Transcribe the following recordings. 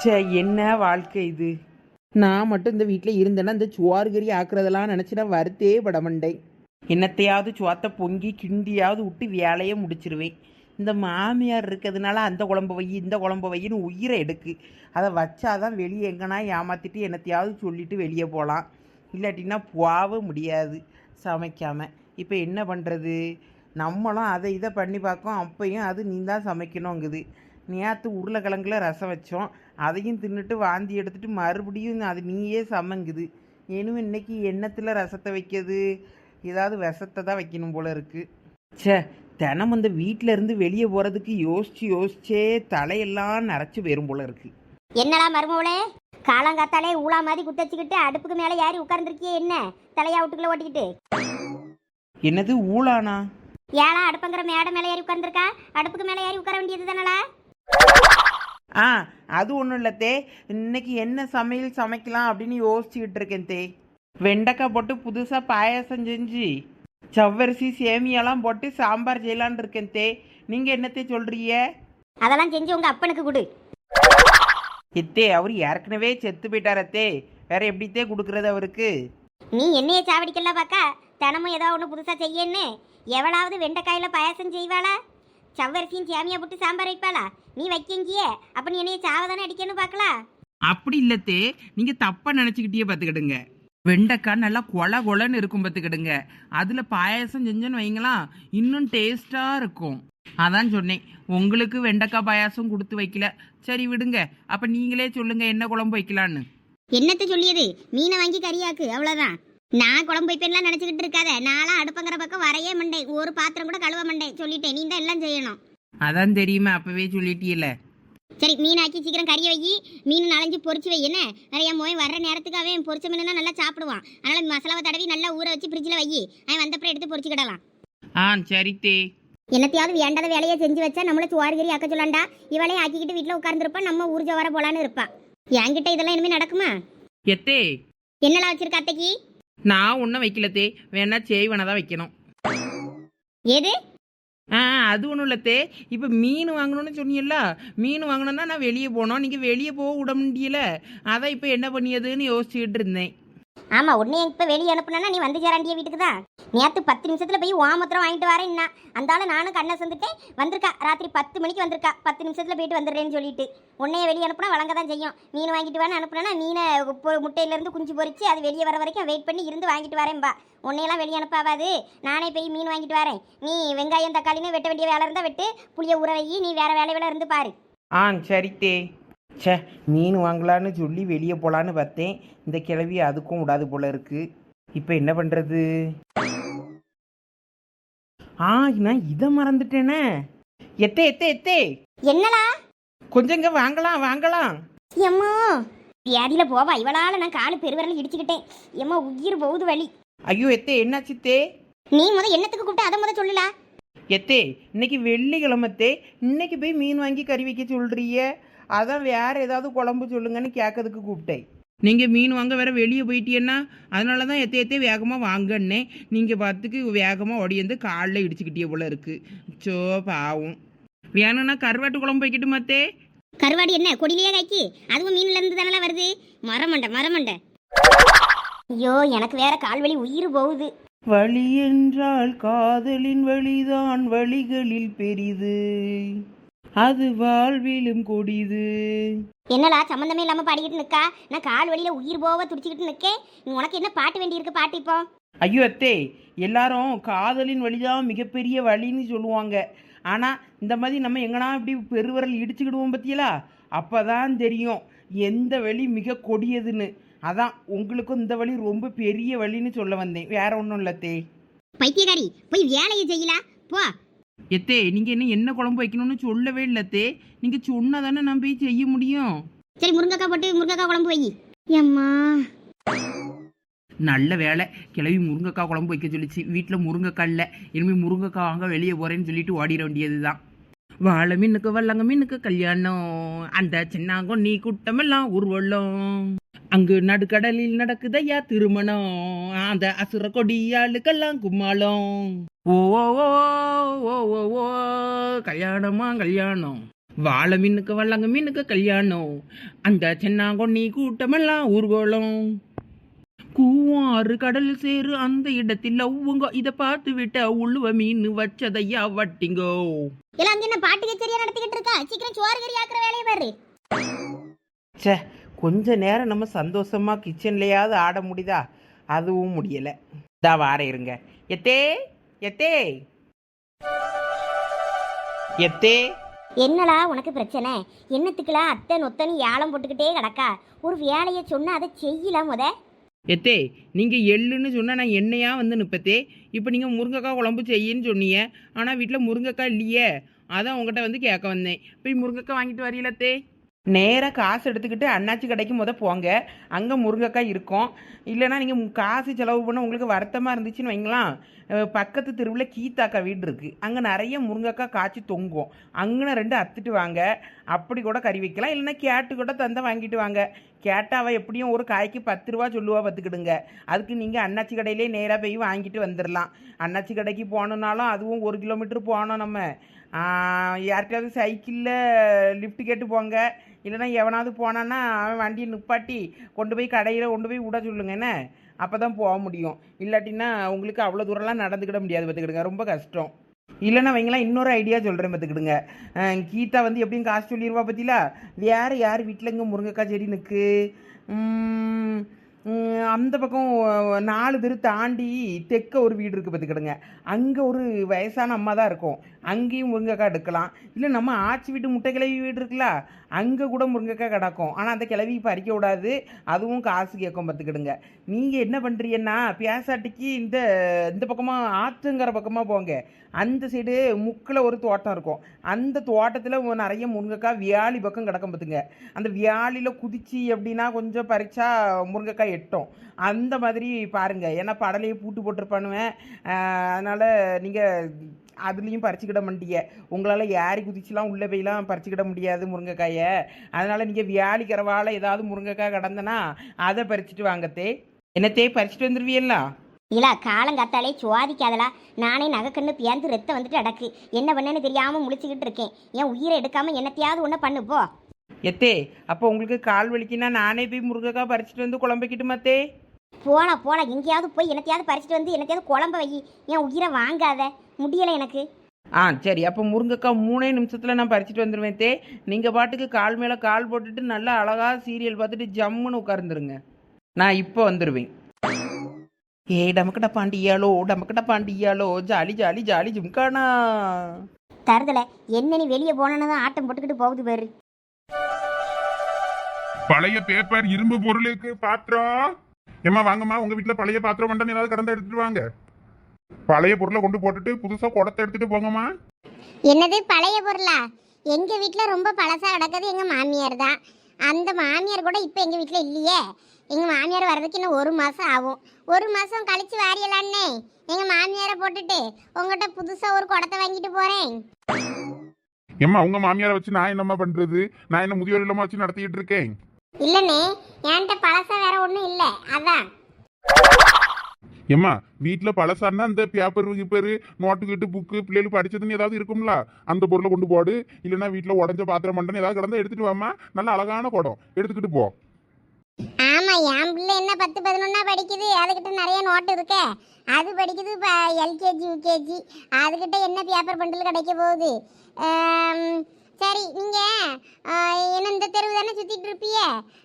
ச்சே என்ன வாழ்க்கை இது? நான் மட்டும் இந்த வீட்டில் இருந்தேன்னா இந்த சுவாறு கறி ஆக்குறதெல்லாம் நினச்சி நான் வருத்தே பட மாட்டேன் என்னத்தையாவது சுவாத்த பொங்கி கிண்டியாவது விட்டு வேலையை முடிச்சிருவேன். இந்த மாமியார் இருக்கிறதுனால அந்த குழம்பு வை இந்த குழம்பு வையின்னு உயிரை எடுக்கு. அதை வச்சாதான் வெளியே எங்கன்னா ஏமாத்திட்டு என்னத்தையாவது சொல்லிட்டு வெளியே போகலாம் இல்லாட்டினா போக முடியாது சமைக்காமல் இப்போ என்ன பண்ணுறது நம்மளும் அதை இதை பண்ணி பார்க்கோம் அப்பையும் அது நீ தான் சமைக்கணுங்குது. நேற்று உருளைக்கிழங்குல ரசம் வச்சோம். அதையும் தின்னுட்டு வாந்தி எடுத்துட்டு மறுபடியும் அது நீயே சமங்குது. இனிமே இன்னைக்கு எண்ணத்தில் ரசத்தை வைக்கிறது ஏதாவது விஷத்தை தான் வைக்கணும் போல இருக்கு. ச்சே தினம் அந்த வீட்டில இருந்து வெளியே போகிறதுக்கு யோசிச்சு யோசிச்சே தலையெல்லாம் நரைச்சி போயிரும் போல இருக்கு. என்னடா மருமவளே? காலங்காத்தாலே ஊளா மாதிரி குத்தச்சுக்கிட்டு அடுப்புக்கு மேலே ஏறி உட்கார்ந்துருக்கியே என்ன? தலையா விட்டுக்குள்ள ஓட்டிக்கிட்டு. என்னது ஊழானா ஏழா அடுப்புங்கிற மேடை மேலே ஏறி உட்கார்ந்துருக்கா? அடுப்புக்கு மேலே ஏறி உட்கார வேண்டியது தானடா? ஆ அது ஒன்றும் இல்லை தே. இன்னைக்கு என்ன சமையல் சமைக்கலாம் அப்படின்னு யோசிச்சுக்கிட்டு இருக்கேன் தே. வெண்டைக்காய் போட்டு புதுசாக பாயாசம் செஞ்சு சவ்வரிசி சேமியாலாம் போட்டு சாம்பார் செய்யலான்னு இருக்கேன் தே. நீங்கள் என்னத்தே சொல்கிறீங்க அதெல்லாம் செஞ்சு உங்க அப்பனுக்கு கொடு. எத்தே அவர் ஏற்கனவே செத்து போயிட்டாரத்தே வேற எப்படித்தே கொடுக்கறது அவருக்கு? நீ என்னைய சாவடிக்கல பாக்கா? தினமும் ஏதோ ஒன்று புதுசாக செய்யன்னு. எவளாவது வெண்டைக்காயில பாயாசம் செய்வாளா? சவ்வரிசியும் சேமியா போட்டு சாம்பார் வைப்பாளா? நீ வைக்கங்கியே. அப்ப நீ என்னைய சாவதானே அடிக்கணும் பார்க்கலாம் அப்படி இல்லத்தே. நீங்கள் தப்பாக நினச்சிக்கிட்டே பார்த்துக்கிடுங்க. வெண்டைக்காய் நல்லா கொல கொலன்னு இருக்கும் பார்த்துக்கிடுங்க. அதில் பாயாசம் செஞ்சோன்னு வைங்களாம் இன்னும் டேஸ்ட்டாக இருக்கும். அதான் சொன்னேன். உங்களுக்கு வெண்டைக்காய் பாயாசம் கொடுத்து வைக்கல. சரி விடுங்க. அப்போ நீங்களே சொல்லுங்க என்ன குழம்பு வைக்கலான்னு. என்னத்த சொல்லியது? மீனை வாங்கி கறியாக்கு. அவ்வளோதான் நான் குழம்பு வைப்பேன்லாம் நினச்சிக்கிட்டு இருக்காத. நான்லாம் அடுப்புங்கிற பக்கம் வரையே மாட்டேன் ஒரு பாத்திரம் கூட கழுவ மாட்டேன் சொல்லிட்டேன். நீ தான் எல்லாம் செய்யணும். அதான் தெரியுமா அப்பவே சொல்லிட்டீல சரி மீன் ஆக்கி சீக்கிரம் கறியை வை மீன் நாலஞ்சு பொரிச்சு வை என்ன? நிறைய மோய் வர்ற நேரத்துக்கு அவன் பொரிச்ச மீன் நல்லா சாப்பிடுவான். அதனால மசாலாவை தடவி நல்லா ஊற வச்சு ஃப்ரிட்ஜில் வை அவன் வந்தப்பறம் எடுத்து பொரிச்சுக்கிடலாம் ஆ சரி தே. என்னத்தையாவது வேண்டாத வேலையை செஞ்சு வச்சா நம்மள சுவாரிகரி ஆக்க சொல்லாண்டா? இவளையும் ஆக்கிக்கிட்டு வீட்டில் உட்கார்ந்துருப்பா நம்ம ஊர்ஜ வர போலான்னு இருப்பா. என்கிட்ட இதெல்லாம் இனிமே நடக்குமா? எத்தே. என்னலாம் வச்சிருக்க அத்தைக்கு? நான் ஒன்றும் வைக்கலத்தே வேணா செய்வனை தான் வைக்கணும். எது? ஆ அது ஒன்றும் இல்லத்தே இப்போ மீன் வாங்கணும்னு சொன்னீங்கல்ல? மீன் வாங்கணும்னா நான் வெளியே போனோம் நீங்கள் வெளியே போக விட முடியல. அதான் இப்போ என்ன பண்ணியதுன்னு யோசிச்சுக்கிட்டு இருந்தேன். ஆமாம் உடனே இப்போ வெளியே அனுப்புனா நீ வந்து சேராண்டிய வீட்டுக்கு தான் நேற்று பத்து நிமிஷத்தில் போய் ஓமத்திரம் வாங்கிட்டு வரேன்னா அந்தால நானும் கண்ணை சந்துட்டேன். வந்திருக்கா. ராத்திரி பத்து மணிக்கு வந்திருக்கா. பத்து நிமிஷத்தில் போயிட்டு வந்துடுறேன்னு சொல்லிட்டு. உன்னைய வெளியே அனுப்புனா வழங்க தான் செய்யும். மீன் வாங்கிட்டு வரேன்னு அனுப்புனா மீனை முட்டையிலேருந்து குஞ்சு பொறிச்சு அது வெளியே வர வரைக்கும் வெயிட் பண்ணி இருந்து வாங்கிட்டு வரேன்பா உன்னையெல்லாம் வெளியே அனுப்பாவாது. நானே போய் மீன் வாங்கிட்டு வரேன். நீ வெங்காயம் தக்காளின்னு வெட்ட வேண்டிய வேலை இருந்தால் வெட்டு. புளிய உறவையி நீ வேற வேலையில இருந்து பாரு. ஆ சரித்தே ச்சே மீன் வாங்கலான்னு சொல்லி வெளியே போகலான்னு பார்த்தேன். இந்த கிளவி அதுக்கும் விடாது போல இருக்கு. இப்போ என்ன பண்ணுறது ஆ நான் இதை மறந்துட்டேனே. எத்தே எத்தே எத்தே. என்னடா? கொஞ்சங்க வாங்கலாம் வாங்கலாம். எம்மா வியாதியில போவா. இவளால நான் காலு பெருவிரல் இடிச்சுக்கிட்டேன். எம்மா உயிர் போகுது வலி. ஐயோ எத்தே என்னாச்சு தே நீ முத என்னத்துக்கு கூப்பிட்டு? அதை முத சொல்லல எத்தே இன்னைக்கு வெள்ளிக்கிழமத்தே இன்னைக்கு போய் மீன் வாங்கி கறி வைக்க சொல்றிய அதான் வேற ஏதாவது குழம்பு சொல்லுங்கன்னு கேட்கறதுக்கு கூப்பிட்டேன். நீங்க மீன் வாங்க வேற வெளியே போயிட்டீங்கன்னா அதனால தான் எத்தே எத்தே வேகமா வாங்கன்னே நீங்க பார்த்துக்கு வேகமா ஒடியந்து காலில் இடிச்சுக்கிட்டே போல இருக்கு. சோ பாவம். வேணும்னா கருவாட்டு குழம்பு வைக்கட்டுமா தே கருவாடு என்ன? கொடியிலேயே காய்க்கு? அதுவும் மீன்ல இருந்து தானே வருது? மரமண்டை மரமண்டை. ஐயோ எனக்கு வேற கால் வலி உயிர் போகுது. வழி என்றால் காதலின் வழிதான் வழிகளில் பெரிது. அது வாழ்விலும் கொடிது. என்னடா சம்மந்தமே இல்லாம பாடிக்கிட்டு நிக்கா? நான் கால் வலியில உயிர் போக துடிச்சுக்கிட்டு நிக்கேன் நீ உனக்கு என்ன பாட்டு வேண்டி இருக்கு பாட்டு இப்போ? ஐயோ அத்தே எல்லாரும் காதலின் வழிதான் மிகப்பெரிய வழின்னு சொல்லுவாங்க. ஆனால் இந்த மாதிரி நம்ம எங்கனா இப்படி பெருவிரல் இடிச்சுக்கிடுவோம் பத்தியலா? அப்பதான் தெரியும் எந்த வழி மிக கொடியதுன்னு. அதான் உங்களுக்கும் இந்த வழி ரொம்ப பெரிய வழின்னு சொல்ல வந்தேன். வேற ஒன்றும் இல்லை தே பைத்தியக்காரி போய் வேலையை செய்யல? போ. எத்தே நீங்கள் என்ன என்ன குழம்பு வைக்கணும்னு சொல்லவே இல்லை தே நீங்கள் சொன்னா தானே நான் போய் செய்ய முடியும். சரி முருங்கக்காய் போட்டு முருங்கக்காய் குழம்பு வை எம்மா நல்ல வேலை கிளவி முருங்கைக்காய் குழம்பு வைக்க சொல்லிச்சு. வீட்டில் முருங்கைக்காய் இல்லை. இனிமேல் முருங்கைக்காய் வாங்க வெளியே போகிறேன்னு சொல்லிட்டு ஓடிட வேண்டியது தான் வாழை மீனுக்கு வல்லங்க மீனுக்கு கல்யாணம். அந்த சின்னாங்கோ நீ குட்டமெல்லாம் ஊர்வலம். அங்கு நடுக்கடலில் நடக்குதையா திருமணம்? அந்த அசுர கொடியாளுக்கெல்லாம் கும்மாளம். ஓ ஓ ஓ ஓ ஓ ஓ கல்யாணமா கல்யாணம்? வாழை மீனுக்கு வள்ளங்க மீனுக்கு கல்யாணம். அந்த சென்னாங்கொன்னி கூட்டமெல்லாம் ஊர்கோலம் கூவாறு கடல் சேரு அந்த இடத்தில் லவ்வுங்க இதை பார்த்து விட்ட உழுவ மீன் வச்சதையா வட்டிங்கோ. இல்ல அங்க என்ன பாட்டு கச்சேரியா நடத்திக்கிட்டு இருக்கா? சீக்கிரம் சோறு கறி ஆக்குற வேலையை பாரு. கொஞ்ச நேரம் நம்ம சந்தோஷமா கிச்சன்லயாவது ஆட முடியுதா? அதுவும் முடியல. இதா வார இருங்க. எத்தே எத்தே. எத்தே. என்னடா உனக்கு பிரச்சனை? என்னத்துக்குலாம் அத்தை நொத்தனு ஏலம் போட்டுக்கிட்டே கிடக்கா? ஒரு வேலையை சொன்னா அதை செய்யல முத. எத்தே நீங்க எள்ளுன்னு சொன்னா நான் எண்ணெயா வந்து நிப்பத்தே? இப்போ நீங்க முருங்கைக்காய் குழம்பு செய்யின்னு சொன்னீங்க. ஆனா வீட்டில் முருங்கைக்காய் இல்லையே. அதான் உங்ககிட்ட வந்து கேட்க வந்தேன். போய் முருங்கைக்காய் வாங்கிட்டு வரீங்களத்தே நேராக காசு எடுத்துக்கிட்டு அண்ணாச்சி கடைக்கு முத போங்க. அங்கே முருங்கைக்காய் இருக்கும். இல்லைன்னா நீங்கள் காசு செலவு பண்ண உங்களுக்கு வருத்தமாக இருந்துச்சுன்னு வைங்களேன். பக்கத்து தெருவில் கீத்தாக்கா வீடு இருக்குது அங்கே நிறைய முருங்கைக்காய் காய்ச்சி தொங்கும். அங்கே ரெண்டு அத்துட்டு வாங்க. அப்படி கூட கறி வைக்கலாம். இல்லைன்னா கேட்டு கூட தந்தால் வாங்கிட்டு வாங்க. கேட்டால் அவள் எப்படியும் ஒரு காய்க்கு பத்து ரூபா சொல்லுவா பார்த்துக்கிடுங்க அதுக்கு நீங்கள் அண்ணாச்சி கடையிலே நேராக போய் வாங்கிட்டு வந்துடலாம் அண்ணாச்சி கடைக்கு போகணுன்னாலும் அதுவும் ஒரு கிலோமீட்டர் போகணும் நம்ம. யார்கிட்டயாவது சைக்கிளில் லிஃப்ட் கேட்டு போங்க. இல்லைன்னா எவனாவது போனான்னா அவன் வண்டியை நிப்பாட்டி கொண்டு போய் கடையில் கொண்டு போய் விட சொல்லுங்க என்ன? அப்போ தான் போக முடியும். இல்லாட்டின்னா உங்களுக்கு அவ்வளோ தூரம்லாம் நடந்துக்கிட முடியாது பார்த்துக்கிடுங்க. ரொம்ப கஷ்டம். இல்லைன்னா வைங்களா இன்னொரு ஐடியா சொல்கிறேன் பார்த்துக்கிடுங்க. கீதா வந்து எப்படியும் காசு சொல்லிடுவா பற்றிலா வேறு யார் வீட்டில் இங்கே முருங்கைக்காய் செடி நிற்கு அந்த பக்கம் நாலு தெரு தாண்டி தெற்க ஒரு வீடு இருக்குது பார்த்துக்கிடுங்க. அங்கே ஒரு வயசான அம்மா தான் இருக்கும். அங்கேயும் முருங்கைக்காய் எடுக்கலாம். இல்லை நம்ம ஆச்சி வீட்டு முட்டை வீடு இருக்குல்ல அங்கே கூட முருங்கைக்காய் கிடக்கும். ஆனால் அந்த கிளவி பறிக்க விடாது அதுவும் காசு கேட்கும் பார்த்துக்கிடுங்க. நீங்கள் என்ன பண்ணுறீங்கன்னா பியாசாட்டிக்கு இந்த இந்த பக்கமாக ஆற்றுங்கிற பக்கமாக போங்க. அந்த சைடு முக்கில் ஒரு தோட்டம் இருக்கும். அந்த தோட்டத்தில் நிறைய முருங்கைக்காய் வியாழி பக்கம் கிடக்கும் பார்த்துங்க. அந்த வியாழியில் குதிச்சு எப்படின்னா கொஞ்சம் பறிச்சா முருங்கைக்காய் எட்டும். அந்த மாதிரி பாருங்கள் ஏன்னா படலையே பூட்டு போட்டிருப்பானுவேன். அதனால் நீங்கள் அதுலேயும் பறிச்சுக்கிட மாட்டீங்க உங்களால் ஏறி குதிச்சுலாம் உள்ளே போய்லாம் பறிச்சுக்கிட முடியாது முருங்கைக்காயை. அதனால் நீங்கள் வியாழிக்கிறவால ஏதாவது முருங்கைக்காய் கிடந்தனா அதை பறிச்சுட்டு வாங்கத்தே என்னத்தே பறிச்சுட்டு வந்துடுவீங்களா இல்ல காலங்காத்தாலே சுவாதிக்காதலா. நானே நகைக்கண்ணு பியாந்து ரத்தம் வந்துட்டு அடக்கு. என்ன பண்ணேன்னு தெரியாம முழிச்சுக்கிட்டு இருக்கேன். என் உயிரை எடுக்காம என்னத்தையாவது ஒண்ணு பண்ணு போ. எத்தே அப்போ உங்களுக்கு கால் வலிக்குன்னா நானே போய் முருங்கைக்காய் பறிச்சுட்டு வந்து குழம்புக்கிட்டுமாத்தே போலாம் போலாம் எங்கேயாவது போய் என்னத்தையாவது பறிச்சுட்டு வந்து என்னத்தையாவது குழம்ப வை. என் உயிரை வாங்காத. முடியல எனக்கு. ஆ சரி. அப்போ முருங்கைக்காய் மூணே நிமிஷத்தில் நான் பறிச்சுட்டு வந்துடுவேன் தே. நீங்கள் பாட்டுக்கு கால் மேலே கால் போட்டுட்டு நல்லா அழகாக சீரியல் பார்த்துட்டு ஜம்முன்னு உட்கார்ந்துருங்க. நான் இப்போ வந்துடுவேன் ஏ டமக்கட பாண்டியாலோ டமக்கட பாண்டியாலோ ஜாலி ஜாலி ஜாலி ஜும்கானா. தருதல. என்ன நீ வெளியே போனேன்னு தான் ஆட்டம் போட்டுக்கிட்டு போகுது பாரு. பழைய பேப்பர் இரும்பு பொருளுக்கு பாத்திரம். ஏம்மா வாங்கம்மா உங்க வீட்டுல பழைய பாத்திரம் மண்டன் ஏதாவது கடந்த எடுத்துட்டு வாங்க. பழைய பொருளை கொண்டு போட்டுட்டு புதுசா குடத்தை எடுத்துட்டு போங்கம்மா. என்னது பழைய பொருளா? எங்க வீட்ல ரொம்ப பழசா கிடக்குது எங்க மாமியார் தான். அந்த மாமியார் கூட இப்போ எங்க வீட்ல இல்லையே. எங்க மாமியார் வர்றதுக்கு இன்னும் ஒரு மாசம் ஆகும். ஒரு மாசம் கழிச்சு வாரியலான்னே எங்க மாமியாரை போட்டுட்டு உங்ககிட்ட புதுசா ஒரு குடத்தை வாங்கிட்டு போறேன். ஏம்மா உங்க மாமியாரை வச்சு நான் என்னம்மா பண்றது? நான் என்ன முதியோர் இல்லமா வச்சு நடத்திட்டு இருக்கேன்? இல்லனே என்கிட்ட பழசா வேற ஒண்ணும் இல்ல. அதான். ஏம்மா வீட்டுல பழசான்னா இந்த பேப்பர் கிப்பரு நோட்டு கிட்டு புக்கு பிள்ளைகள் படிச்சதுன்னு ஏதாவது இருக்கும்ல? அந்த பொருளை கொண்டு போடு. இல்லைன்னா வீட்டுல உடஞ்ச பாத்திரம் மண்டன் ஏதாவது கடந்தா எடுத்துட்டு வாம்மா. நல்ல அழகான குடம். எடுத்துக்கிட்டு போ. ஆமா என் பிள்ளை என்ன பத்து பதினொன்னா படிக்குது? அதுகிட்ட நிறைய நோட்டு இருக்கே. அது படிக்குது இப்போ எல்கேஜி யூகேஜி அதுகிட்ட என்ன பேப்பர் பண்டில் கிடைக்க போகுது? சரி நீங்க ஆ, என்ன இந்த தெருவு தானே சுத்திட்டு இருப்பிய?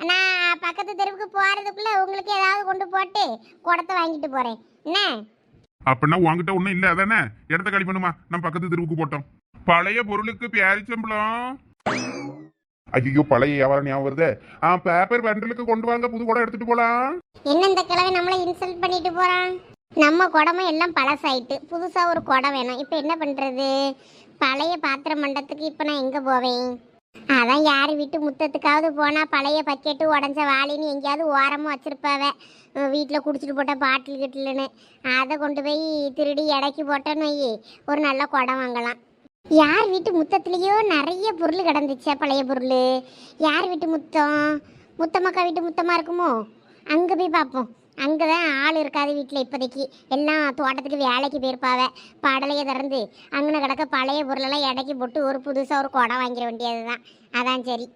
நான் பக்கத்து தெருவுக்கு போறதுக்குள்ள உங்களுக்கு ஏதாவது கொண்டு போட்டு குடத்தை வாங்கிட்டு போறேன். என்ன? அப்படின்னா உன்கிட்ட ஒண்ணும் இல்ல அதானே? இடத்த காலி பண்ணுமா? நம்ம பக்கத்து தெருவுக்கு போட்டோம். பழைய பொருளுக்கு பேரிச்சம்பளம் ஐயோ பழைய வியாபாரம் ஞாபகம் வருதே. ஆ பேப்பர் பண்டலுக்கு கொண்டு வாங்க புது கூட எடுத்துட்டு போலாம். என்ன இந்த கிழமை நம்மளை இன்சல்ட் பண்ணிட்டு போறான்? நம்ம குடமும் எல்லாம் பழசாயிட்டு புதுசாக ஒரு குடம் வேணும். இப்போ என்ன பண்ணுறது பழைய பாத்திர மண்டத்துக்கு இப்போ நான் எங்கே போவேன்? அதான் யார் வீட்டு முத்தத்துக்காவது போனால் பழைய பக்கெட்டு உடஞ்ச வாளின்னு எங்கேயாவது ஓரமாக வச்சிருப்பாவ. வீட்டில் குடிச்சிட்டு போட்ட பாட்டில் கிட்டில்னு. அதை கொண்டு போய் திருடி இடைக்கு போட்டேன்னு வை ஒரு நல்ல குடம் வாங்கலாம். யார் வீட்டு முத்தத்துலேயோ நிறைய பொருள் கிடந்துச்சே பழைய பொருள். யார் வீட்டு முத்தம்? முத்தம்மக்கா வீட்டு முத்தமாக இருக்குமோ? அங்கே போய் பார்ப்போம். அங்கே தான் ஆள் இருக்காது வீட்டில் இப்போதைக்கு. எல்லாம் தோட்டத்துக்கு வேலைக்கு போயிருப்பாவ. படலையை திறந்து அங்கே கிடக்க பழைய பொருளெல்லாம் இடைக்கி போட்டு ஒரு புதுசாக ஒரு குடம் வாங்கிட வேண்டியது தான் அதான் சரி.